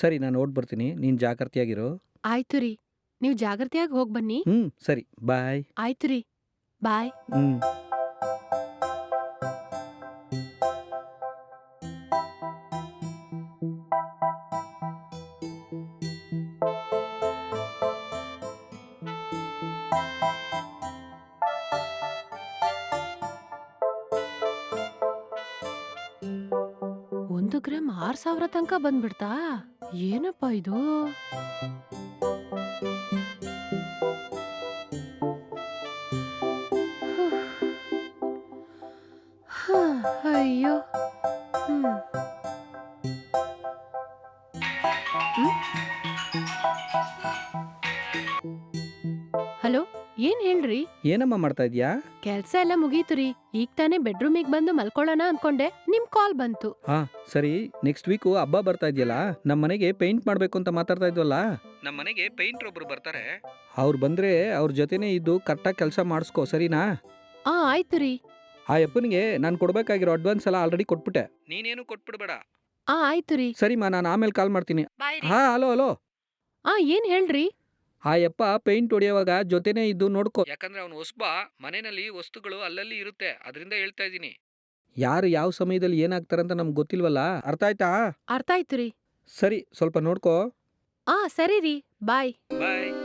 ಸರಿ ನಾನು ಓಡ್ ಬರ್ತೀನಿ ನೀನು ಜಾಗ್ರತೆಯಾಗಿರೋ. ಆಯ್ತು ರೀ. ನೀವು ಜಾಗ್ರತೆಯಾಗಿ ಹೋಗಿ ಬನ್ನಿ. ಹ್ಞೂ ಸರಿ. ಬಾಯ್. ಆಯ್ತು ರೀ. ಬಾಯ್. ಹ್ಞೂ ಒಂದು ಗ್ರಾಮ್ ಆರ್ ಸಾವಿರ ತನಕ ಬಂದ್ಬಿಡ್ತಾ? ಏನಪ್ಪ ಇದು ಹ, ಅಯ್ಯೋ ಏನಮ್ಮ ಮಾಡ್ತಾ ಇದೀಯಾ? ಕೆಲ್ಸ ಎಲ್ಲ ಮುಗೀತು ರೀ. ಈಗ ತಾನೇ ಬೆಡ್ರೂಮಿಗೆ ಬಂದು ಮಲ್ಕೊಳ್ಳೋಣ ಅನ್ಕೊಂಡೆ. ನಿಮ್ ಕಾಲ್ ಬಂತು. ಹಾ ಸರಿ. ನೆಕ್ಸ್ಟ್ ವೀಕ್ ಹಬ್ಬ ಬರ್ತಾ ಇದೆಯಲ್ಲ? ನಮ್ಮ ಮನೆಗೆ ಪೇಂಟ್ ಮಾಡಬೇಕು ಅಂತ ಮಾತಾಡ್ತಾ ಇದ್ವಲ್ಲ? ನಮ್ಮ ಮನೆಗೆ ಪೇಂಟ್ರ್ ಒಬ್ರು ಬರ್ತಾರೆ. ಅವ್ರು ಬಂದ್ರೆ ಅವ್ರ ಜೊತೆನೇ ಇದ್ದು ಕರೆಕ್ಟಾಗಿ ಕೆಲಸ ಮಾಡಿಸ್ಕೋ ಸರಿನಾ? ಹಾ ಆಯ್ತು ರೀ. ಆ ಅಪ್ಪನಿಗೆ ನಾನು ಕೊಡ್ಬೇಕಾಗಿರೋ ಅಡ್ವಾನ್ಸ್ ಎಲ್ಲ ಆಲ್ರೆಡಿ ಕೊಟ್ಬಿಟ್ಟೆ. ನೀನೇನು ಕೊಟ್ಬಿಡ್ಬೇಡ. ಆ ಆಯ್ತು ರೀ. ಸರಿಮಾ ನಾನು ಆಮೇಲೆ ಕಾಲ್ ಮಾಡ್ತೀನಿ. ಹಾ ಹಲೋ ಹಲೋ. ಆ ಏನ್ ಹೇಳ್ರಿ? ಆ ಯಪ್ಪ ಪೇಂಟ್ ಹೊಡೆಯುವಾಗ ಜೊತೆನೇ ಇದ್ದು ನೋಡ್ಕೋ. ಯಾಕಂದ್ರೆ ಅವನು ಹೊಸಬ ಮನೆಯಲ್ಲಿ ವಸ್ತುಗಳು ಅಲ್ಲಲ್ಲಿ ಇರುತ್ತೆ ಅದರಿಂದ ಹೇಳ್ತಾ ಇದ್ದೀನಿ. ಯಾರು ಯಾವ ಸಮಯದಲ್ಲಿ ಏನಾಗ್ತಾರಂತ ನಮ್ಗೆ ಗೊತ್ತಿಲ್ವಲ್ಲ? ಅರ್ಥ ಆಯ್ತಾ? ಅರ್ಥ ಆಯ್ತು ರೀ. ಸರಿ ಸ್ವಲ್ಪ ನೋಡ್ಕೋ. ಆ ಸರಿ ರೀ. ಬಾಯ್. ಬಾಯ್.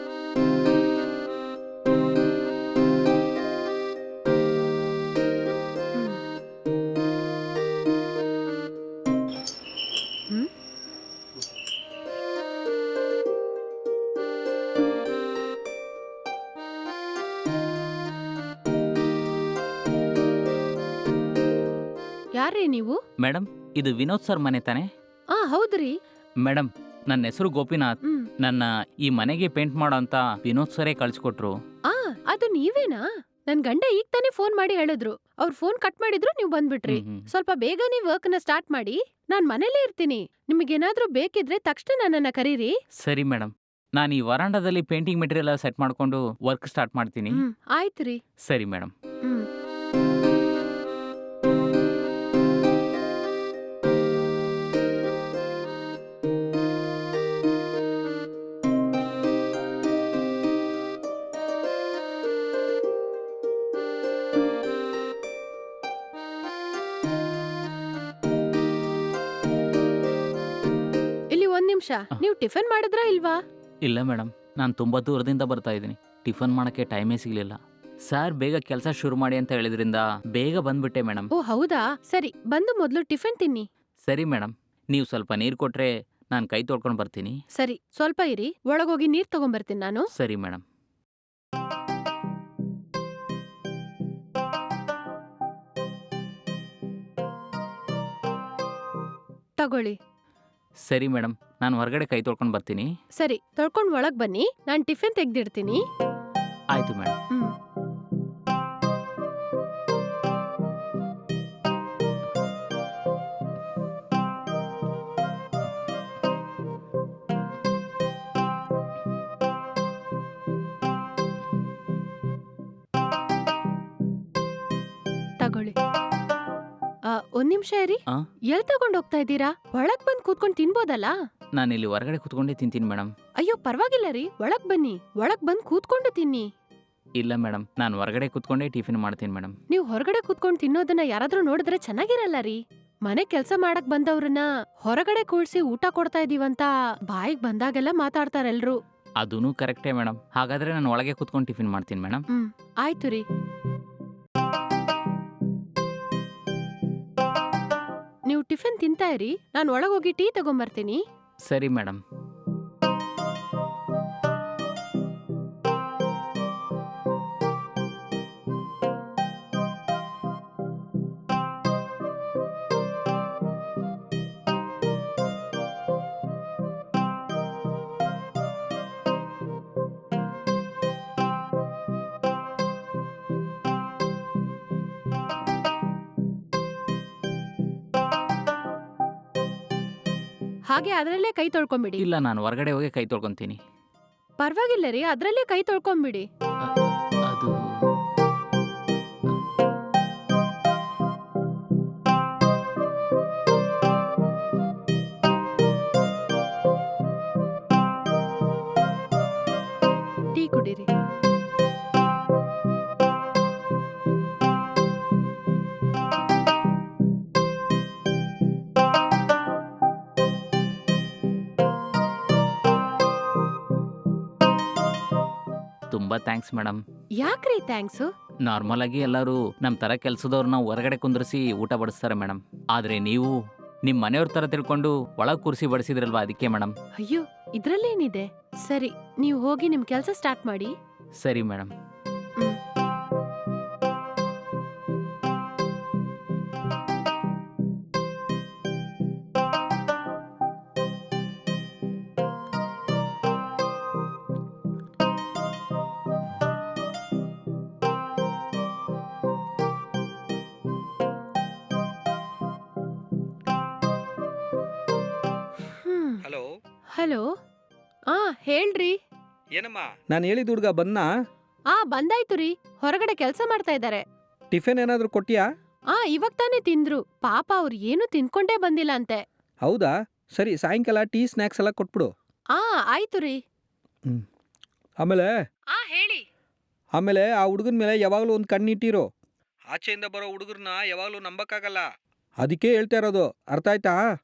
ಯಾರ್ರೀ ನೀವು? ಮೇಡಮ್ ಇದು ವಿನೋದ್ ಸರ್ ಮನೆ ತಾನೆ? ಆ ಹೌದ್ರಿ. ಮೇಡಮ್ ನನ್ನ ಹೆಸರು ಗೋಪಿನಾಥ್. ಹ್ಮ್. ನನ್ನ ಈ ಮನೆಗೆ ಪೇಂಟ್ ಮಾಡೋ ಅಂತ ವಿನೋದ್ ಸರೇ ಕಳ್ಸಿಕೊಟ್ರು. ಆ ಅದು ನೀವೇನಾ? ನನ್ ಗಂಡ ಈಗ ತಾನೇ ಫೋನ್ ಮಾಡಿ ಹೇಳಿದ್ರು. ಅವ್ರ ಫೋನ್ ಕಟ್ ಮಾಡಿದ್ರು ನೀವು ಬಂದ್ಬಿಟ್ರಿ. ಸ್ವಲ್ಪ ಬೇಗ ಸ್ವಲ್ಪ ಬೇಗನೆ ವರ್ಕ್ನ ಸ್ಟಾರ್ಟ್ ಮಾಡಿ. ನಾನ್ ಮನೇಲೇ ಇರ್ತೀನಿ. ನಿಮಗೇನಾದ್ರೂ ಬೇಕಿದ್ರೆ ತಕ್ಷಣ ನನ್ನನ್ನ ಕರೀರಿ. ಸರಿ ಮೇಡಮ್ ನಾನು ಈ ವರಾಂಡದಲ್ಲಿ ಪೇಂಟಿಂಗ್ ಮೆಟೀರಿಯಲ್ ಸೆಟ್ ಮಾಡ್ಕೊಂಡು ವರ್ಕ್ ಸ್ಟಾರ್ಟ್ ಮಾಡ್ತೀನಿ. ಹ್ಮ್ ಆಯ್ತು ರೀ ಸರಿ ಮೇಡಮ್ ಹ್ಮ್. ನಿಮಿಷ. ನೀವು ಟಿಫನ್ ಮಾಡಿದ್ರಾ ಇಲ್ವಾ? ಇಲ್ಲ ಮೇಡಮ್ ನಾನು ತುಂಬ ದೂರದಿಂದ ಬರ್ತಾ ಇದ್ದೀನಿ. ಟಿಫನ್ ಮಾಡೋಕ್ಕೆ ಟೈಮೇ ಸಿಗಲಿಲ್ಲ. ಸರ್ ಬೇಗ ಕೆಲಸ ಶುರು ಮಾಡಿ ಅಂತ ಹೇಳಿದ್ರಿಂದ ಬೇಗ ಬಂದ್ಬಿಟ್ಟೆ ಮೇಡಮ್ ಓ ಹೌದಾ? ಸರಿ ಬಂದು ಮೊದಲು ಟಿಫನ್ ತಿನ್ನಿ. ಸರಿ ಮೇಡಮ್ ನೀವು ಸ್ವಲ್ಪ ನೀರು ಕೊಟ್ರೆ ನಾನು ಕೈ ತೊಳ್ಕೊಂಡು ಬರ್ತೀನಿ. ಸರಿ ಸ್ವಲ್ಪ ಇರಿ. ಒಳಗೋಗಿ ನೀರ್ ತಗೊಂಡ್ಬರ್ತೀನಿ ನಾನು. ಸರಿ ಮೇಡಮ್ ತಗೊಳ್ಳಿ. ಸರಿ ಮೇಡಮ್ ನಾನು ಹೊರಗಡೆ ಕೈ ತೊಳ್ಕೊಂಡು ಬರ್ತೀನಿ. ಸರಿ ತೊಳ್ಕೊಂಡ್ ಒಳಗ್ ಬನ್ನಿ. ನಾನು ಟಿಫಿನ್ ತೆಗ್ದಿಡ್ತೀನಿ. ಆಯ್ತು ಮೇಡಮ್ ಹ್ಮ್. ತಗೊಳ್ಳಿ. ಆ, ಒಂದ್ ನಿಮಿಷ ಇರಿ. ಆ? ಎಲ್ ತಗೊಂಡ್ ಹೋಗ್ತಾ ಇದ್ದೀರಾ? ಒಳಗ್ ಬಂದ್ ಕೂತ್ಕೊಂಡ್ ತಿನ್ಬೋದಲ್ಲ? ನಾನು ಇಲ್ಲಿ ಹೊರಗಡೆ ಕೂತ್ಕೊಂಡೇ ತಿಂತೀನಿ ಮೇಡಮ್ ಅಯ್ಯೋ ಪರವಾಗಿಲ್ಲ ರೀ. ಒಳಗ್ ಬನ್ನಿ. ಒಳಗ್ ಬಂದ್ ಕೂತ್ಕೊಂಡು ತಿನ್ನಿ. ಇಲ್ಲ ಮೇಡಮ್ ನಾನು ಹೊರಗಡೆ ಕೂತ್ಕೊಂಡೇ ಟಿಫಿನ್ ಮಾಡ್ತೀನಿ ಮೇಡಮ್ ನೀವು ಹೊರಗಡೆ ಕೂತ್ಕೊಂಡು ತಿನ್ನೋದನ್ನ ಯಾರಾದ್ರೂ ನೋಡಿದ್ರೆ ಚೆನ್ನಾಗಿರಲ್ಲ ರೀ. ಮನೆ ಕೆಲಸ ಮಾಡಕ್ ಬಂದವ್ರನ್ನ ಹೊರಗಡೆ ಕೂಳ್ಸಿ ಊಟ ಕೊಡ್ತಾ ಇದೀವಂತ ಬಾಯಿಗೆ ಬಂದಾಗೆಲ್ಲ ಮಾತಾಡ್ತಾರೆಲ್ರು. ಅದೂ ಕರೆಕ್ಟೇ ಮೇಡಮ್ ಹಾಗಾದ್ರೆ ನಾನು ಒಳಗೆ ಕೂತ್ಕೊಂಡು ಟಿಫಿನ್ ಮಾಡ್ತೀನಿ ಮೇಡಮ್ ಹ್ಮ್. ಆಯ್ತು ರೀ. ನೀವು ಟಿಫಿನ್ ತಿಂತಾ ಇರಿ. ನಾನು ಒಳಗೋಗಿ ಟೀ ತಗೊಂಬರ್ತೀನಿ. ಸರಿ ಮೇಡಮ್. ಹಾಗೆ ಅದರಲ್ಲೇ ಕೈ ತೊಳ್ಕೊಂಬಿಡಿ. ಇಲ್ಲ ನಾನು ಹೊರಗಡೆ ಹೋಗಿ ಕೈ ತೊಳ್ಕೊತೀನಿ. ಪರವಾಗಿಲ್ಲ ರೀ ಅದರಲ್ಲೇ ಕೈ ತೊಳ್ಕೊಂಬಿಡಿ. ತುಂಬ ಥ್ಯಾಂಕ್ಸ್ ಮೇಡಮ್ ಯಾಕ್ರಿ ಥ್ಯಾಂಕ್ಸು ನಾರ್ಮಲ್ ಆಗಿ ಎಲ್ಲರೂ ನಮ್ಮ ತರ ಕೆಲಸದವ್ರನ್ನ ಹೊರಗಡೆ ಕುಂದ್ರಿಸಿ ಊಟ ಬಡಿಸ್ತಾರೆ ಮೇಡಮ್ ಆದ್ರೆ ನೀವು ನಿಮ್ಮ ಮನೆಯವ್ರ ತರ ತಿಳ್ಕೊಂಡು ಒಳ ಕುರ್ಸಿ ಬಡಿಸಿದ್ರಲ್ವಾ ಅದಕ್ಕೆ ಮೇಡಮ್ ಅಯ್ಯೋ ಇದ್ರಲ್ಲೇನಿದೆ? ಸರಿ ನೀವು ಹೋಗಿ ನಿಮ್ ಕೆಲ್ಸ ಸ್ಟಾರ್ಟ್ ಮಾಡಿ. ಸರಿ ಮೇಡಮ್ ನಾನು ಹೇಳಿದ ಹುಡುಗ ಬನ್ನ? ಆ ಬಂದಾಯ್ತು ರೀ. ಹೊರಗಡೆ ಕೆಲ್ಸ ಮಾಡ್ತಾ ಇದ್ದಾರೆ. ಟಿಫಿನ್ ಏನಾದರೂ ಕೊಟ್ಟಿಯಾ? ಆ ಇವಾಗ ತಾನೇ ತಿಂದ್ರು. ಪಾಪ ಅವ್ರು ಏನು ತಿನ್ಕೊಂಡೇ ಬಂದಿಲ್ಲ ಅಂತೆ. ಹೌದಾ? ಸರಿ ಸಾಯಂಕಾಲ ಟೀ ಸ್ನ್ಯಾಕ್ಸ್ ಎಲ್ಲ ಕೊಟ್ಬಿಡು. ಆ ಆಯ್ತು ರೀ. ಆಮೇಲೆ? ಆ ಹೇಳಿ. ಆಮೇಲೆ ಆ ಹುಡುಗನ ಮೇಲೆ ಯಾವಾಗಲೂ ಒಂದು ಕಣ್ಣಿಟ್ಟಿರೋ. ಆಚೆಯಿಂದ ಬರೋ ಹುಡುಗರನ್ನ ಯಾವಾಗಲೂ ನಂಬಕ್ಕಾಗಲ್ಲ. ಅದಕ್ಕೆ ಹೇಳ್ತಾ ಇರೋದು. ಅರ್ಥ ಆಯ್ತಾ?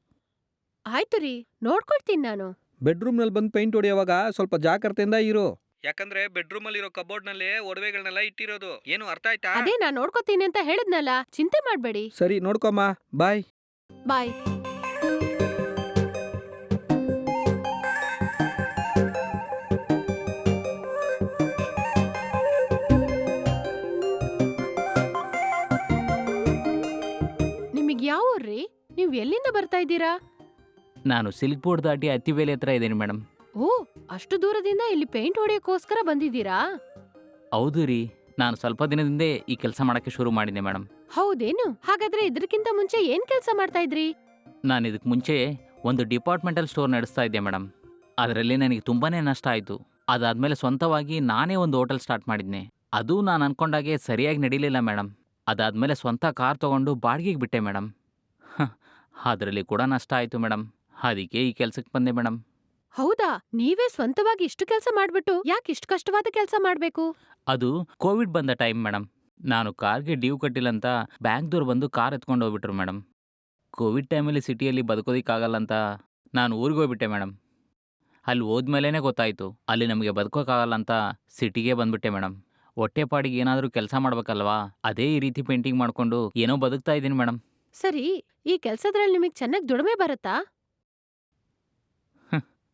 ಆಯ್ತು ರೀ. ನೋಡ್ಕೊಳ್ತೀನಿ ನಾನು. ಬೆಡ್ರೂಮ್ನಲ್ಲಿ ಬಂದು ಪೈಂಟ್ ಹೊಡೆಯುವಾಗ ಸ್ವಲ್ಪ ಜಾಗ್ರತೆಯಿಂದ ಇರು. ಯಾಕಂದ್ರೆ ಬೆಡ್ರೂಮ್ ಅಲ್ಲಿ ಇರೋ ಕಬೋರ್ಡ್ನಲ್ಲಿ ಒಡವೆಗಳನ್ನೆಲ್ಲ ಇಟ್ಟಿರೋದು. ಏನು ಅರ್ಥ ಆಯ್ತಾ? ಅದೇ ನಾನು ನೋಡ್ಕೋತೀನಿ ಅಂತ ಹೇಳಿದ್ನಲ್ಲ ಚಿಂತೆ ಮಾಡ್ಬೇಡಿ. ಸರಿ ನೋಡ್ಕೊಮ್ಮ. ಬಾಯ್. ಬಾಯ್. ನಿಮಗೆ ಯಾವ ಊರ್ರಿ? ನೀವು ಎಲ್ಲಿಂದ ಬರ್ತಾ ಇದ್ದೀರಾ? ನಾನು ಸಿಲ್ಕ್ ಬೋರ್ಡ್ ದಾಟಿ ಅತ್ತಿವೇಲಿ ಹತ್ರ ಇದ್ದೀನಿ ಮೇಡಮ್ ಓ ಅಷ್ಟು ದೂರದಿಂದ ಇಲ್ಲಿ ಪೇಂಟ್ ಹೊಡೆಯೋಕ್ಕೋಸ್ಕರ ಬಂದಿದ್ದೀರಾ? ಹೌದು ರೀ ನಾನು ಸ್ವಲ್ಪ ದಿನದಿಂದ ಈ ಕೆಲಸ ಮಾಡೋಕ್ಕೆ ಶುರು ಮಾಡಿದ್ದೆ ಮೇಡಮ್ ಹೌದೇನು? ಹಾಗಾದ್ರೆ ಇದಕ್ಕಿಂತ ಮುಂಚೆ ಏನ್ ಕೆಲಸ ಮಾಡ್ತಾ ಇದ್ರಿ? ನಾನು ಇದಕ್ಕೆ ಮುಂಚೆ ಒಂದು ಡಿಪಾರ್ಟ್ಮೆಂಟಲ್ ಸ್ಟೋರ್ ನಡೆಸ್ತಾ ಇದ್ದೆ ಮೇಡಮ್ ಅದರಲ್ಲಿ ನನಗೆ ತುಂಬಾ ನಷ್ಟ ಆಯಿತು. ಅದಾದಮೇಲೆ ಸ್ವಂತವಾಗಿ ನಾನೇ ಒಂದು ಹೋಟೆಲ್ ಸ್ಟಾರ್ಟ್ ಮಾಡಿದ್ನೆ. ಅದು ನಾನು ಅನ್ಕೊಂಡಾಗೆ ಸರಿಯಾಗಿ ನಡೀಲಿಲ್ಲ ಮೇಡಮ್ ಅದಾದಮೇಲೆ ಸ್ವಂತ ಕಾರ್ ತಗೊಂಡು ಬಾಡಿಗೆಗೆ ಬಿಟ್ಟೆ ಮೇಡಮ್ ಅದರಲ್ಲಿ ಕೂಡ ನಷ್ಟ ಆಯಿತು ಮೇಡಮ್ ಅದಕ್ಕೆ ಈ ಕೆಲ್ಸಕ್ಕೆ ಬಂದೆ ಮೇಡಮ್ ಹೌದಾ? ನೀವೇ ಸ್ವಂತವಾಗಿ ಇಷ್ಟು ಕೆಲಸ ಮಾಡ್ಬಿಟ್ಟು ಯಾಕೆ ಇಷ್ಟು ಕಷ್ಟವಾದ ಕೆಲಸ ಮಾಡ್ಬೇಕು? ಅದು ಕೋವಿಡ್ ಬಂದ ಟೈಮ್ ಮೇಡಮ್ ನಾನು ಕಾರ್ಗೆ ಡ್ಯೂ ಕಟ್ಟಿಲ್ಲ ಅಂತ ಬ್ಯಾಂಕ್ದವ್ರು ಬಂದು ಕಾರ್ ಎತ್ಕೊಂಡು ಹೋಗ್ಬಿಟ್ರು ಮೇಡಮ್ ಕೋವಿಡ್ ಟೈಮಲ್ಲಿ ಸಿಟಿಯಲ್ಲಿ ಬದುಕೋದಕ್ಕಾಗಲ್ಲ ಅಂತ ನಾನು ಊರಿಗೆ ಹೋಗ್ಬಿಟ್ಟೆ ಮೇಡಮ್ ಅಲ್ಲಿ ಹೋದ್ಮೇಲೇ ಗೊತ್ತಾಯಿತು ಅಲ್ಲಿ ನಮಗೆ ಬದುಕೋಕ್ಕಾಗಲ್ಲ ಅಂತ ಸಿಟಿಗೆ ಬಂದ್ಬಿಟ್ಟೆ ಮೇಡಮ್ ಹೊಟ್ಟೆಪಾಡಿಗೆ ಏನಾದರೂ ಕೆಲಸ ಮಾಡ್ಬೇಕಲ್ವಾ? ಅದೇ ಈ ರೀತಿ ಪೇಂಟಿಂಗ್ ಮಾಡಿಕೊಂಡು ಏನೋ ಬದುಕ್ತಾ ಇದ್ದೀನಿ ಮೇಡಮ್ ಸರಿ ಈ ಕೆಲ್ಸದ್ರಲ್ಲಿ ನಿಮಗೆ ಚೆನ್ನಾಗಿ ದುಡಿಮೆ ಬರುತ್ತಾ?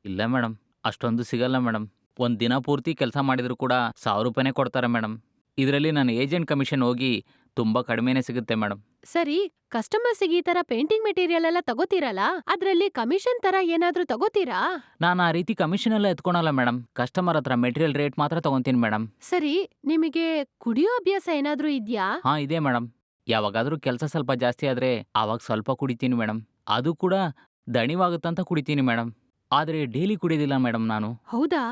ಇಲ್ಲ ಮೇಡಮ್ ಅಷ್ಟೊಂದು ಸಿಗಲ್ಲ ಮೇಡಮ್ ಒಂದು ದಿನ ಪೂರ್ತಿ ಕೆಲಸ ಮಾಡಿದರೂ ಕೂಡ ಸಾವಿರ ರೂಪಾಯಿನೇ ಕೊಡ್ತಾರೆ ಮೇಡಮ್ ಇದರಲ್ಲಿ ನಾನು ಏಜೆಂಟ್ ಕಮಿಷನ್ ಹೋಗಿ ತುಂಬ ಕಡಿಮೆನೇ ಸಿಗುತ್ತೆ ಮೇಡಮ್ ಸರಿ ಕಸ್ಟಮರ್ಸಿಗೆ ಈ ತರ ಪೇಂಟಿಂಗ್ ಮೆಟೀರಿಯಲ್ ಎಲ್ಲ ತಗೋತೀರಲ್ಲ? ಅದ್ರಲ್ಲಿ ಕಮಿಷನ್ ತರ ಏನಾದ್ರೂ ತಗೋತೀರಾ? ನಾನು ಆ ರೀತಿ ಕಮಿಷನ್ ಎಲ್ಲ ಎತ್ಕೊಳಲ್ಲ ಮೇಡಮ್ ಕಸ್ಟಮರ್ ಹತ್ರ ಮೆಟೀರಿಯಲ್ ರೇಟ್ ಮಾತ್ರ ತಗೊಂತೀನಿ ಮೇಡಮ್ ಸರಿ ನಿಮಗೆ ಕುಡಿಯೋ ಅಭ್ಯಾಸ ಏನಾದ್ರೂ ಇದ್ಯಾ? ಹಾ ಇದೆ ಮೇಡಮ್ ಯಾವಾಗಾದರೂ ಕೆಲಸ ಸ್ವಲ್ಪ ಜಾಸ್ತಿ ಆದರೆ ಆವಾಗ ಸ್ವಲ್ಪ ಕುಡಿತೀನಿ ಮೇಡಮ್ ಅದು ಕೂಡ ದಣಿವಾಗುತ್ತಂತ ಕುಡಿತೀನಿ ಮೇಡಮ್ ಆದರೆ ಡೈಲಿ ಕುಡಿಯೋದಿಲ್ಲ ಮೇಡಮ್ ನಾನು. ಹೌದಾ?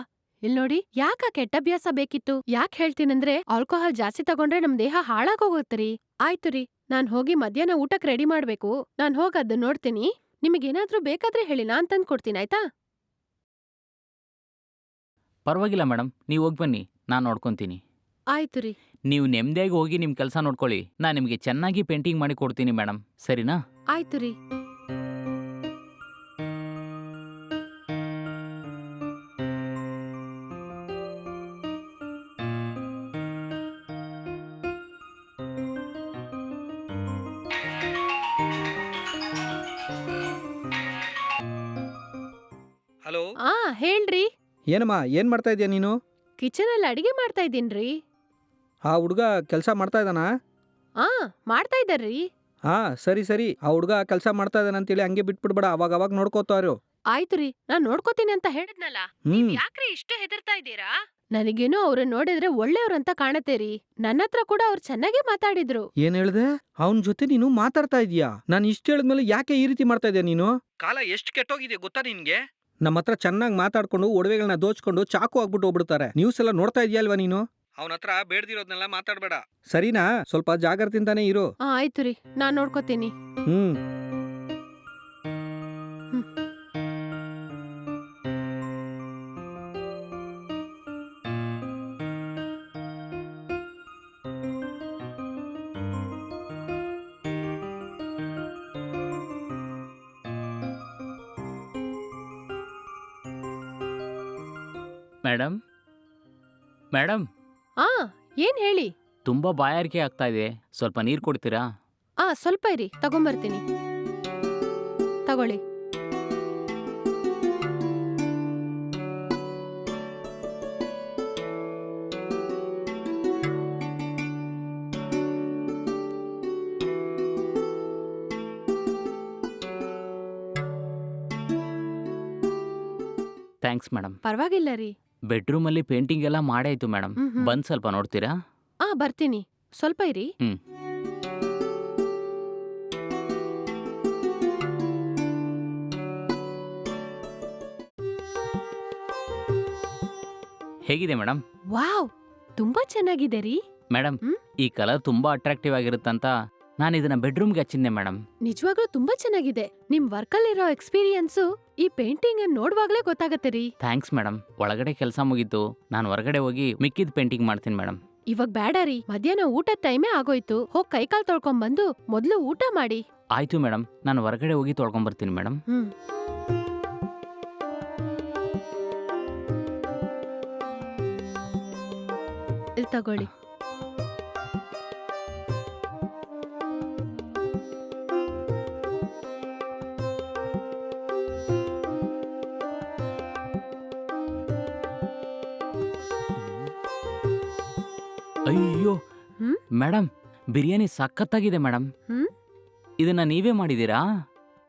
ಇಲ್ ನೋಡಿ ಯಾಕ ಕೆಟ್ಟ ಅಭ್ಯಾಸ ಬೇಕಿತ್ತು? ಯಾಕ್ ಹೇಳ್ತೀನಂದ್ರೆ ಆಲ್ಕೋಹಾಲ್ ಜಾಸ್ತಿ ತಗೊಂಡ್ರೆ ನಮ್ ದೇಹ ಹಾಳಾಗೋಗತ್ರಿ ಆಯ್ತು ರೀ ನಾನ್ ಹೋಗಿ ಮಧ್ಯಾಹ್ನ ಊಟಕ್ ರೆಡಿ ಮಾಡ್ಬೇಕು. ನಾನ್ ಹೋಗ್ ಅದನ್ನ ನೋಡ್ತೀನಿ. ನಿಮಗೇನಾದ್ರೂ ಬೇಕಾದ್ರೆ ಹೇಳಿ ನಾನ್ ತಂದ್ ಕೊಡ್ತೀನಿ ಆಯ್ತಾ? ಪರವಾಗಿಲ್ಲ ಮೇಡಮ್ ನೀವು ಹೋಗಿ ಬನ್ನಿ ನಾನು ನೋಡ್ಕೊತೀನಿ. ಆಯ್ತು ರೀ. ನೀವು ನೆಮ್ಮದಿಯಾಗಿ ಹೋಗಿ ನಿಮ್ಮ ಕೆಲಸ ನೋಡ್ಕೊಳ್ಳಿ ನಾನು ನಿಮಗೆ ಚೆನ್ನಾಗಿ ಪೇಂಟಿಂಗ್ ಮಾಡಿ ಕೊಡ್ತೀನಿ ಮೇಡಮ್ ಸರಿನಾ? ಆಯ್ತು ರೀ. ಏನಮ್ಮ ಏನು ಮಾಡ್ತಾ ಇದೀಯ ನೀನು? ಕಿಚನ್ ಅಲ್ಲಿ ಅಡಿಗೆ ಮಾಡ್ತಾ ಇದ್ದೀನ್ರಿ ಆ ಹುಡುಗ ಕೆಲಸ ಮಾಡ್ತಾ ಇದ್ದಾನಾ? ಆ ಮಾಡ್ತಾ ಇದ್ದಾರ್ರಿ ಹಾಂ ಸರಿ ಸರಿ. ಆ ಹುಡುಗ ಕೆಲಸ ಮಾಡ್ತಾ ಇದ್ದಾನೆ ಅಂತೇಳಿ ಹಂಗೆ ಬಿಟ್ಬಿಡ್ಬೇಡ ಅವಾಗ ಅವಾಗ ನೋಡ್ಕೋತಾರು ಆಯ್ತು ರೀ ನಾನ್ ನೋಡ್ಕೋತೀನಿ ಅಂತ ಹೇಳಿದ್ನಲ್ಲ ನೀವ್ ಹ್ಮ್ ಯಾಕ್ರಿ ಇಷ್ಟು ಹೆದರ್ತಾ ಇದ್ದೀರಾ? ನನಗೇನೋ ಅವ್ರನ್ನ ನೋಡಿದ್ರೆ ಒಳ್ಳೆಯವ್ರಂತ ಕಾಣತ್ತೆ ರೀ. ನನ್ನ ಹತ್ರ ಕೂಡ ಅವ್ರು ಚೆನ್ನಾಗೇ ಮಾತಾಡಿದ್ರು. ಏನ್ ಹೇಳ್ದೆ? ಅವನ ಜೊತೆ ನೀನು ಮಾತಾಡ್ತಾ ಇದೀಯಾ ನಾನು ಇಷ್ಟ ಹೇಳಿದ್ಮೇಲೆ ಯಾಕೆ ಈ ರೀತಿ ಮಾಡ್ತಾ ಇದೀಯ ನೀನು? ಕಾಲ ಎಷ್ಟು ಕೆಟ್ಟೋಗಿದೆ ಗೊತ್ತಾ ನಿನ್ಗೆ? ನಮ್ಮ ಹತ್ರ ಚೆನ್ನಾಗಿ ಮಾತಾಡ್ಕೊಂಡು ಒಡವೆಗಳನ್ನ ದೋಚ್ಕೊಂಡು ಚಾಕು ಆಗ್ಬಿಟ್ಟು ಹೋಗ್ಬಿಡ್ತಾರೆ. ನ್ಯೂಸ್ ಎಲ್ಲ ನೋಡ್ತಾ ಇದೆಯಾ ಅಲ್ವಾ ನೀನು? ಅವನ ಹತ್ರ ಬೇಡ್ದಿರೋದ್ನೆಲ್ಲ ಮಾತಾಡ್ಬೇಡ. ಸರಿನಾ? ಸ್ವಲ್ಪ ಜಾಗ್ರತಿಂದಾನೇ ಇರು. ಆ ಆಯ್ತು ರೀ. ನಾನ್ ನೋಡ್ಕೋತೀನಿ. ಹ್ಮ್. ಮೇಡಮ್ ಮೇಡಮ್ ಆ ಏನ್ ಹೇಳಿ? ತುಂಬಾ ಬಾಯಾರಿಕೆ ಆಗ್ತಾ ಇದೆ. ಸ್ವಲ್ಪ ನೀರು ಕೊಡ್ತೀರಾ? ಆ ಸ್ವಲ್ಪ ಇರಿ ತಗೊಂಬರ್ತೀನಿ. ತಗೊಳ್ಳಿ. ಥ್ಯಾಂಕ್ಸ್ ಮೇಡಮ್ ಪರವಾಗಿಲ್ಲ ರೀ. ಬೆಡ್ರೂಮಲ್ಲಿ ಪೇಂಟಿಂಗ್ ಎಲ್ಲ ಮಾಡಾಯ್ತು ಮೇಡಮ್. ಬಂದ್. ಬಂದು ಸ್ವಲ್ಪ ನೋಡ್ತೀರಾ? ಆ ಬರ್ತೀನಿ. ಸ್ವಲ್ಪ ಇರಿ. ಹ್ಮ್. ಹೇಗಿದೆ ಮೇಡಮ್? ವಾವ್! ತುಂಬಾ ಚೆನ್ನಾಗಿದೆ ರೀ. ಮೇಡಮ್ ಹ್ಮ್? ಈ ಕಲರ್ ತುಂಬಾ ಅಟ್ರಾಕ್ಟಿವ್ ಆಗಿರುತ್ತಂತ ನಾನು ಇದನ್ನ ಬೆಡ್ರೂಮ್ಗೆ ಹಚ್ಚಿದ್ದೆ ಮೇಡಮ್ ನಿಜವಾಗ್ಲೂ ತುಂಬಾ ಚೆನ್ನಾಗಿದೆ. ನಿಮ್ ವರ್ಕಲ್ಲಿರೋ ಎಕ್ಸ್ಪೀರಿಯನ್ಸು ಈ ಪೇಂಟಿಂಗ್ ನೋಡುವಾಗ್ಲೇ ಗೊತ್ತಾಗತ್ತೆ ರೀ. ಥ್ಯಾಂಕ್ಸ್ ಮೇಡಮ್ ಒಳಗಡೆ ಕೆಲಸ ಮುಗೀತು. ನಾನು ಹೊರಗಡೆ ಹೋಗಿ ಮಿಕ್ಕಿದ ಪೇಂಟಿಂಗ್ ಮಾಡ್ತೀನಿ ಮೇಡಮ್ ಇವಾಗ ಬೇಡ ರೀ. ಮಧ್ಯಾಹ್ನ ಊಟದ ಟೈಮೇ ಆಗೋಯ್ತು. ಹೋಗ್ ಕೈಕಾಲ್ ತೊಳ್ಕೊಂಡ್ ಬಂದು ಮೊದಲು ಊಟ ಮಾಡಿ. ಆಯ್ತು ಮೇಡಮ್ ನಾನು ಹೊರಗಡೆ ಹೋಗಿ ತೊಳ್ಕೊಂಬರ್ತೀನಿ ಮೇಡಮ್ ಹ್ಮ್. ಇಲ್ಲಿ ತಗೊಳ್ಳಿ. ಮೇಡಮ್ ಬಿರಿಯಾನಿ ಸಖತ್ತಾಗಿದೆ ಮೇಡಮ್. ಹ್ಮ್? ಇದನ್ನ ನೀವೇ ಮಾಡಿದೀರಾ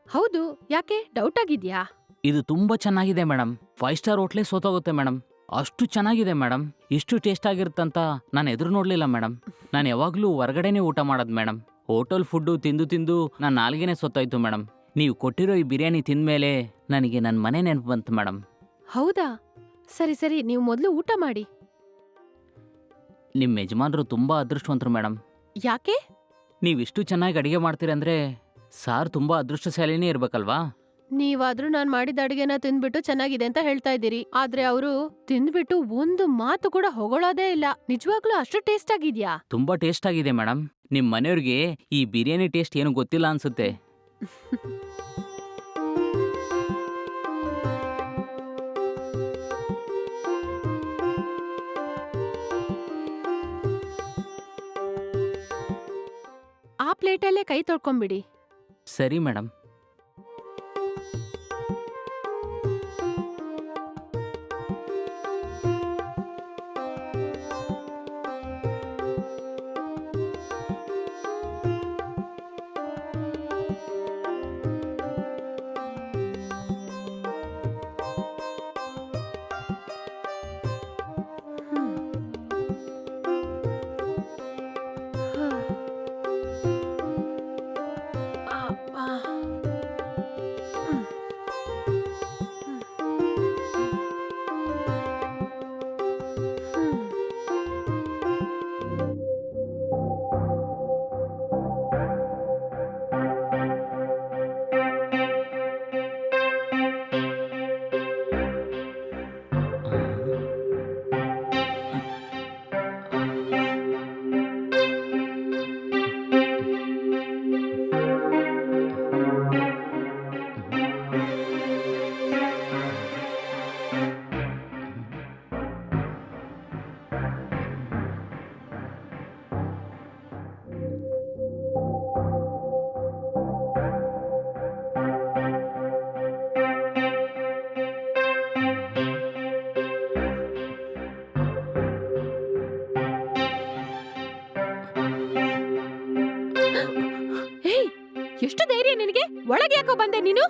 ಹೌದು ಯಾಕೆ? ಡೌಟ್ ಆಗಿದ್ಯಾ? ಇದು ತುಂಬಾ ಚೆನ್ನಾಗಿದೆ ಮೇಡಮ್. ಫೈವ್ ಸ್ಟಾರ್ ಹೋಟ್ಲೇ ಸೋತೋಗುತ್ತೆ ಮೇಡಮ್. ಅಷ್ಟು ಚೆನ್ನಾಗಿದೆ ಮೇಡಮ್. ಇಷ್ಟು ಟೇಸ್ಟ್ ಆಗಿರುತ್ತಂತ ನಾನು ಎದುರು ನೋಡ್ಲಿಲ್ಲ ಮೇಡಮ್. ನಾನು ಯಾವಾಗಲೂ ಹೊರಗಡೆನೇ ಊಟ ಮಾಡೋದು ಮೇಡಮ್. ಹೋಟೆಲ್ ಫುಡ್ಡು ತಿಂದು ತಿಂದು ನನ್ನ ನಾಲ್ಗೆನೇ ಸೊತ್ತಾಯ್ತು ಮೇಡಮ್. ನೀವು ಕೊಟ್ಟಿರೋ ಈ ಬಿರಿಯಾನಿ ತಿಂದ್ಮೇಲೆ ನನಗೆ ನನ್ನ ಮನೆ ನೆನಪು ಬಂತು ಮೇಡಮ್. ಹೌದಾ? ಸರಿ ಸರಿ ನೀವು ಮೊದಲು ಊಟ ಮಾಡಿ. ನಿಮ್ಮ ಯಜಮಾನರು ತುಂಬಾ ಅದೃಷ್ಟವಂತರು ಮೇಡಮ್ ಯಾಕೆ? ನೀವಿಷ್ಟು ಇಷ್ಟು ಚೆನ್ನಾಗಿ ಅಡಿಗೆ ಮಾಡ್ತೀರಂದ್ರೆ ಸಾರ್ ತುಂಬಾ ಅದೃಷ್ಟಶಾಲಿನೇ ಇರ್ಬೇಕಲ್ವಾ? ನೀವಾದ್ರೂ ನಾನ್ ಮಾಡಿದ ಅಡುಗೆನ ತಿಂದ್ಬಿಟ್ಟು ಚೆನ್ನಾಗಿದೆ ಅಂತ ಹೇಳ್ತಾ ಇದ್ದೀರಿ. ಆದ್ರೆ ಅವರು ತಿಂದ್ಬಿಟ್ಟು ಒಂದು ಮಾತು ಕೂಡ ಹೊಗಳೋದೇ ಇಲ್ಲ. ನಿಜವಾಗ್ಲೂ ಅಷ್ಟು ಟೇಸ್ಟ್ ಆಗಿದ್ಯಾ? ತುಂಬಾ ಟೇಸ್ಟ್ ಆಗಿದೆ ಮೇಡಮ್ ನಿಮ್ಮ ಮನೆಯವ್ರಿಗೆ ಈ ಬಿರಿಯಾನಿ ಟೇಸ್ಟ್ ಏನು ಗೊತ್ತಿಲ್ಲ ಅನ್ಸುತ್ತೆ. ಪ್ಲೇಟಲ್ಲೇ ಕೈ ತೊಳ್ಕೊಂಬಿಡಿ. ಸರಿ ಮೇಡಮ್. ನೀನು?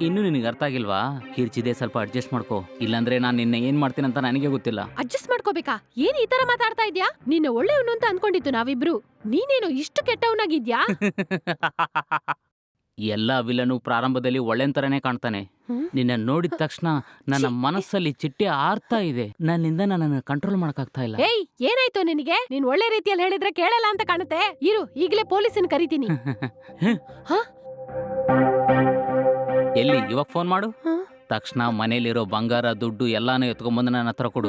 ಇನ್ನು ನಿನಗೆ ಅರ್ಥ ಆಗಿಲ್ವಾ? ಕಿರ್ಚಿದೆ ಸ್ವಲ್ಪ ಅಡ್ಜಸ್ಟ್ ಮಾಡ್ಕೋ. ಇಲ್ಲಾಂದ್ರೆ ನಾನು ನಿನ್ನ ಏನ್ ಅಂತ ನನಗೆ ಗೊತ್ತಿಲ್ಲ. ಅಡ್ಜಸ್ಟ್ ಮಾಡ್ಕೋಬೇಕಾ? ಏನ್ ಈ ತರ ಮಾತಾಡ್ತಾ ಇದ್ಯಾ? ನಿನ್ನ ಒಳ್ಳೆಯವನು ಅಂತ ಅನ್ಕೊಂಡಿದ್ದು ನಾವಿಬ್ರು. ನೀನೇನು ಇಷ್ಟು ಕೆಟ್ಟವನಾಗಿದ್ಯಾ? ಎಲ್ಲ ವಿಲನು ಪ್ರಾರಂಭದಲ್ಲಿ ಒಳ್ಳೆಂತರನೇ ಕಾಣ್ತಾನೆ. ಹ್ಮ್? ನಿನ್ನ ನೋಡಿದ ತಕ್ಷಣ ನನ್ನ ಛೀ. ಮನಸ್ಸಲ್ಲಿ ಚಿಟ್ಟೆ ಆರ್ತಾ ಇದೆ. ನನ್ನಿಂದ ನನ್ನನ್ನು ಕಂಟ್ರೋಲ್ ಮಾಡಕ್ಕಾಗ್ತಾ ಇಲ್ಲ. ಏಯ್ ಏನಾಯ್ತು ನಿನಗೆ? ನೀನ್ ಒಳ್ಳೆ ರೀತಿಯಲ್ಲಿ ಹೇಳಿದ್ರೆ ಕೇಳಲ್ಲ ಅಂತ ಕಾಣುತ್ತೆ. ಇರು ಈಗಲೇ ಪೊಲೀಸನ್ ಕರಿತೀನಿ. ಹ? ಎಲ್ಲಿ? ಇವಾಗ ಫೋನ್ ಮಾಡು. ಹ? ತಕ್ಷಣ ಮನೇಲಿರೋ ಬಂಗಾರ ದುಡ್ಡು ಎಲ್ಲಾನು ಎತ್ಕೊಂಡ್ಬಂದು ನನ್ನ ಹತ್ರ ಕೊಡು.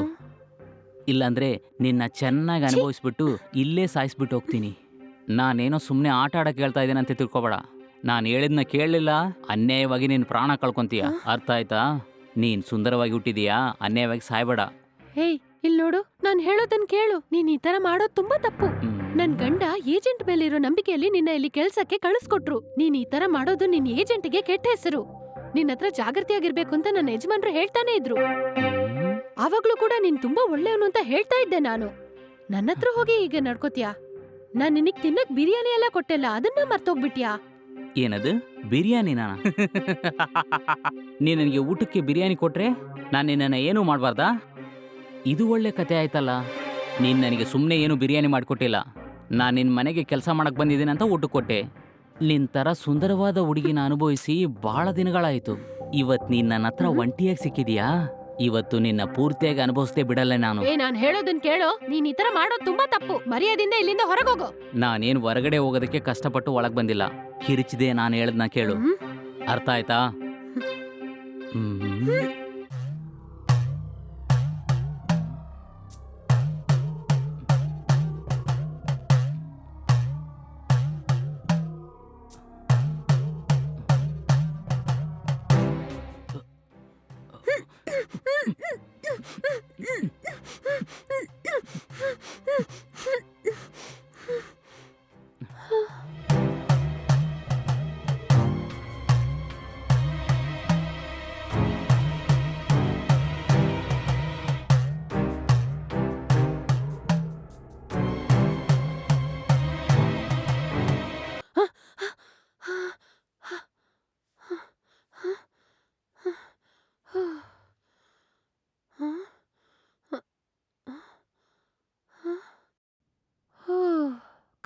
ಇಲ್ಲಾಂದ್ರೆ ನಿನ್ನ ಚೆನ್ನಾಗಿ ಅನುಭವಿಸ್ಬಿಟ್ಟು ಇಲ್ಲೇ ಸಾಯಿಸ್ಬಿಟ್ಟು ಹೋಗ್ತೀನಿ. ನಾನೇನೋ ಸುಮ್ಮನೆ ಆಟ ಆಡಕ್ಕೆ ಹೇಳ್ತಾ ಇದ್ದೀನಿ ಅಂತ ತಿಳ್ಕೊಬೇಡ. ನಾನು ಹೇಳಿದ್ನ ಕೇಳಲಿಲ್ಲ. ಅನ್ಯಾಯವಾಗಿ ನೀನು ಪ್ರಾಣ ಕಳ್ಕೊಂತೀಯ. ಅರ್ಥ ಆಯ್ತಾ? ನೀನ್ ಸುಂದರವಾಗಿ ಹುಟ್ಟಿದೀಯಾ? ಅನ್ಯಾಯವಾಗಿ ಸಾಯ್ಬೇಡ. ಹೇಯ್ ಇಲ್ಲಿ ನೋಡು ನಾನು ಹೇಳೋದನ್ನ ಕೇಳು. ನೀನ್ ಈ ತರ ಮಾಡೋದು ತುಂಬಾ ತಪ್ಪು. ಹ್ಮ್. ನನ್ ಗಂಡ ಏಜೆಂಟ್ ಮೇಲಿರೋ ನಂಬಿಕೆಯಲ್ಲಿ ನಿನ್ನ ಇಲ್ಲಿ ಕೆಲ್ಸಕ್ಕೆ ಕಳಿಸ್ಕೊಟ್ರು. ನೀನ್ ಈ ತರ ಮಾಡೋದು ನಿನ್ ಏಜೆಂಟ್ಗೆ ಕೆಟ್ಟ ಹೆಸರು. ನಿನ್ ಹತ್ರ ಜಾಗೃತಿಯಾಗಿರ್ಬೇಕು ಅಂತ ನನ್ನ ಯಜಮಾನ್ರು ಹೇಳ್ತಾನೆ ಇದ್ರು. ಅವಾಗ್ಲೂ ಕೂಡ ನೀನ್ ತುಂಬಾ ಒಳ್ಳೆಯವನು ಅಂತ ಹೇಳ್ತಾ ಇದ್ದೆ ನಾನು. ನನ್ನ ಹತ್ರ ಹೋಗಿ ಈಗ ನಡ್ಕೋತಿಯಾ? ನಾನ್ ನಿನಗ್ ತಿನ್ನಕ್ ಬಿರಿಯಾನಿ ಎಲ್ಲ ಕೊಟ್ಟೆಲ್ಲ ಅದನ್ನ ಮರ್ತೋಗ್ಬಿಟ್ಯಾ? ಏನದು? ಬಿರಿಯಾನಿನ? ನೀ ನನಗೆ ಊಟಕ್ಕೆ ಬಿರಿಯಾನಿ ಕೊಟ್ರೆ ನಾನು ನಿನ್ನನ್ನು ಏನೂ ಮಾಡಬಾರ್ದಾ? ಇದು ಒಳ್ಳೆ ಕತೆ ಆಯ್ತಲ್ಲ. ನೀನು ನನಗೆ ಸುಮ್ಮನೆ ಏನು ಬಿರಿಯಾನಿ ಮಾಡಿಕೊಟ್ಟಿಲ್ಲ. ನಾನು ನಿನ್ನ ಮನೆಗೆ ಕೆಲಸ ಮಾಡಕ್ಕೆ ಬಂದಿದ್ದೀನಿ ಅಂತ ಊಟ ಕೊಟ್ಟೆ. ನಿನ್ನ ಥರ ಸುಂದರವಾದ ಹುಡುಗಿನ ಅನುಭವಿಸಿ ಭಾಳ ದಿನಗಳಾಯಿತು. ಇವತ್ತು ನೀನು ನನ್ನ ಹತ್ರ ಒಂಟಿಯಾಗಿ ಸಿಕ್ಕಿದೀಯಾ? ಇವತ್ತು ನಿನ್ನ ಪೂರ್ತಿಯಾಗಿ ಅನುಭವಿಸ್ತೇ ಬಿಡಲ್ಲ ನಾನು. ಏ ನಾನ್ ಹೇಳೋದನ್ ಕೇಳು. ನೀನ್ ಈ ತರ ಮಾಡೋದು ತುಂಬಾ ತಪ್ಪು. ಮರ್ಯಾದಿಂದ ಇಲ್ಲಿಂದ ಹೊರಗೋಗು. ನಾನೇನು ಹೊರಗಡೆ ಹೋಗೋದಕ್ಕೆ ಕಷ್ಟಪಟ್ಟು ಒಳಗೆ ಬಂದಿಲ್ಲ. ಕಿರಿಚಿದೆ ನಾನು ಹೇಳದ್ನ ಕೇಳು. ಹ್ಮ್? ಅರ್ಥ ಆಯ್ತಾ? ಹ್ಮ್.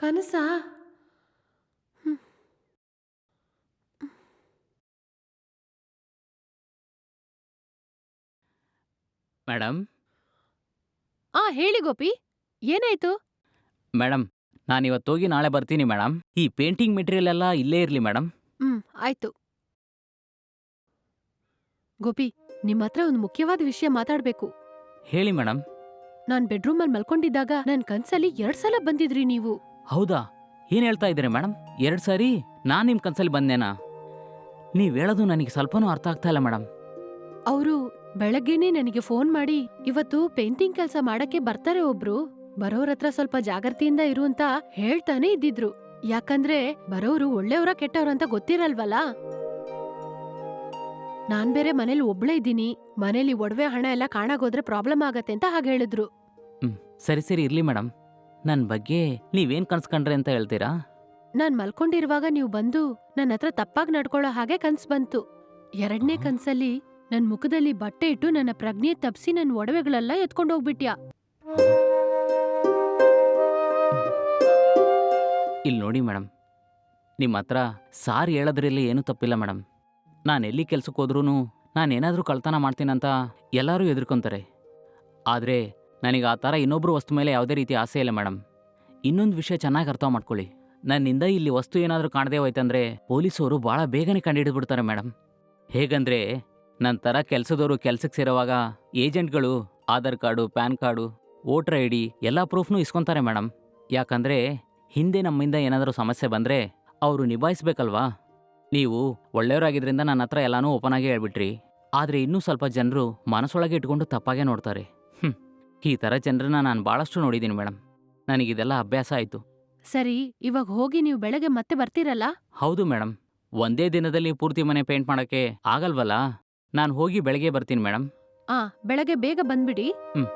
ಕನಸಾ. ಮೇಡಮ್ ಆ ಹೇಳಿ ಗೋಪಿ. ಏನಾಯ್ತು? ಮೇಡಮ್ ನಾನು ಇವತ್ತು ಹೋಗಿ ನಾಳೆ ಬರ್ತೀನಿ ಮೇಡಮ್ ಈ ಪೇಂಟಿಂಗ್ ಮೆಟೀರಿಯಲ್ ಎಲ್ಲ ಇಲ್ಲೇ ಇರಲಿ ಮೇಡಮ್ ಹ್ಮ್ ಆಯ್ತು. ಗೋಪಿ ನಿಮ್ಮ ಹತ್ರ ಒಂದು ಮುಖ್ಯವಾದ ವಿಷಯ ಮಾತಾಡ್ಬೇಕು. ಹೇಳಿ ಮೇಡಮ್ ನಾನ್ ಬೆಡ್ರೂಮ್ ಅಲ್ಲಿ ಮಲ್ಕೊಂಡಿದ್ದಾಗ ನನ್ ಕನ್ಸಲ್ಲಿ ಎರಡ್ ಸಲ ಬಂದಿದ್ರಿ ನೀವು. ಹೌದಾ? ಏನು ಹೇಳ್ತಾ ಇದ್ದೀರಿ ಮೇಡಮ್ ಎರಡು ಸಾರಿ ನಾನು ನಿಮ್ಮ ಕನ್ಸಲ್ಲಿ ಬಂದೇನಾ? ನೀವು ಹೇಳೋದು ನನಗೆ ಸ್ವಲ್ಪನೂ ಅರ್ಥ ಆಗ್ತಾ ಇಲ್ಲ ಮೇಡಮ್ ಅವರು ಬೆಳಗ್ಗೆನೇ ನನಗೆ ಫೋನ್ ಮಾಡಿ ಇವತ್ತು ಪೇಂಟಿಂಗ್ ಕೆಲಸ ಮಾಡಕ್ಕೆ ಬರ್ತಾರೆ ಒಬ್ರು. ಬರೋರ್ ಹತ್ರ ಸ್ವಲ್ಪ ಜಾಗೃತಿಯಿಂದ ಇರು ಅಂತ ಹೇಳ್ತಾನೆ ಇದ್ದಿದ್ರು. ಯಾಕಂದ್ರೆ ಬರೋರು ಒಳ್ಳೆಯವರ ಕೆಟ್ಟವ್ರ ಅಂತ ಗೊತ್ತಿರಲ್ವಲ್ಲ? ನಾನ್ ಬೇರೆ ಮನೇಲಿ ಒಬ್ಳೇ ಇದ್ದೀನಿ. ಮನೇಲಿ ಒಡವೆ ಹಣ ಎಲ್ಲ ಕಾಣಾಗೋದ್ರೆ ಪ್ರಾಬ್ಲಮ್ ಆಗತ್ತೆ ಅಂತ ಹಾಗೆ ಹೇಳಿದ್ರು. ಸರಿ ಸರಿ ಇರ್ಲಿ ಮೇಡಮ್ ನನ್ನ ಬಗ್ಗೆ ನೀವೇನ್ ಕನ್ಸ್ಕೊಂಡ್ರಿ ಅಂತ ಹೇಳ್ತೀರಾ? ನಾನ್ ಮಲ್ಕೊಂಡಿರುವಾಗ ನೀವು ಬಂದು ನನ್ನ ಹತ್ರ ತಪ್ಪಾಗಿ ನಡ್ಕೊಳ್ಳೋ ಹಾಗೆ ಕನ್ಸ್ ಬಂತು. ಎರಡನೇ? ಕನ್ಸಲ್ಲಿ ನನ್ ಮುಖದಲ್ಲಿ ಬಟ್ಟೆ ಇಟ್ಟು ನನ್ನ ಪ್ರಜ್ಞೆ ತಪ್ಸಿ ನನ್ ಒಡವೆಗಳೆಲ್ಲ ಎತ್ಕೊಂಡೋಗ್ಬಿಟ್ಯಾ ಇಲ್ಲಿ ನೋಡಿ ಮೇಡಮ್ ನಿಮ್ಮ ಹತ್ರ ಸಾರ್ ಹೇಳೋದ್ರಲ್ಲಿ ಏನೂ ತಪ್ಪಿಲ್ಲ ಮೇಡಮ್ ನಾನು ಎಲ್ಲಿ ಕೆಲ್ಸಕ್ಕೆ ಹೋದ್ರೂ ನಾನು ಏನಾದರೂ ಕಳ್ತನ ಮಾಡ್ತೀನಂತ ಎಲ್ಲರೂ ಹೆದರ್ಕೊಂತಾರೆ ಆದರೆ ನನಗೆ ಆ ಥರ ಇನ್ನೊಬ್ಬರು ವಸ್ತು ಮೇಲೆ ಯಾವುದೇ ರೀತಿ ಆಸೆ ಇಲ್ಲ, ಮೇಡಮ್. ಇನ್ನೊಂದು ವಿಷಯ ಚೆನ್ನಾಗಿ ಅರ್ಥ ಮಾಡ್ಕೊಳ್ಳಿ. ನನ್ನಿಂದ ಇಲ್ಲಿ ವಸ್ತು ಏನಾದರೂ ಕಾಣದೇ ಹೋಯ್ತಂದ್ರೆ ಪೊಲೀಸವರು ಭಾಳ ಬೇಗನೆ ಕಂಡುಹಿಡಿದ್ಬಿಡ್ತಾರೆ ಮೇಡಮ್. ಹೇಗಂದ್ರೆ ನನ್ನ ಥರ ಕೆಲಸದವರು ಕೆಲಸಕ್ಕೆ ಸೇರೋವಾಗ ಏಜೆಂಟ್ಗಳು, Aadhaar card, PAN card, voter I D ಎಲ್ಲ ಪ್ರೂಫ್ನೂ ಇಸ್ಕೊತಾರೆ, ಮೇಡಮ್. ಯಾಕಂದರೆ ಹಿಂದೆ ನಮ್ಮಿಂದ ಏನಾದರೂ ಸಮಸ್ಯೆ ಬಂದರೆ ಅವರು ನಿಭಾಯಿಸ್ಬೇಕಲ್ವಾ? ನೀವು ಒಳ್ಳೆಯವರಾಗಿದ್ದರಿಂದ ನನ್ನ ಹತ್ರ ಎಲ್ಲನೂ ಓಪನ್ ಆಗಿ ಹೇಳ್ಬಿಟ್ರಿ. ಆದರೆ ಇನ್ನೂ ಸ್ವಲ್ಪ ಜನರು ಮನಸ್ಸೊಳಗೆ ಇಟ್ಕೊಂಡು ತಪ್ಪಾಗೆ ನೋಡ್ತಾರೆ. ಈ ಥರ ಜನರನ್ನ ನಾನು ಭಾಳಷ್ಟು ನೋಡಿದ್ದೀನಿ ಮೇಡಮ್ ನನಗಿದೆಲ್ಲ ಅಭ್ಯಾಸ ಆಯಿತು. ಸರಿ ಇವಾಗ ಹೋಗಿ ನೀವು ಬೆಳಗ್ಗೆ ಮತ್ತೆ ಬರ್ತೀರಲ್ಲ? ಹೌದು ಮೇಡಮ್ ಒಂದೇ ದಿನದಲ್ಲಿ ಪೂರ್ತಿ ಮನೆ ಪೇಂಟ್ ಮಾಡೋಕ್ಕೆ ಆಗಲ್ವಲ್ಲ? ನಾನು ಹೋಗಿ ಬೆಳಗ್ಗೆ ಬರ್ತೀನಿ ಮೇಡಮ್ ಆ ಬೆಳಗ್ಗೆ ಬೇಗ ಬಂದ್ಬಿಡಿ. ಹ್ಮ್.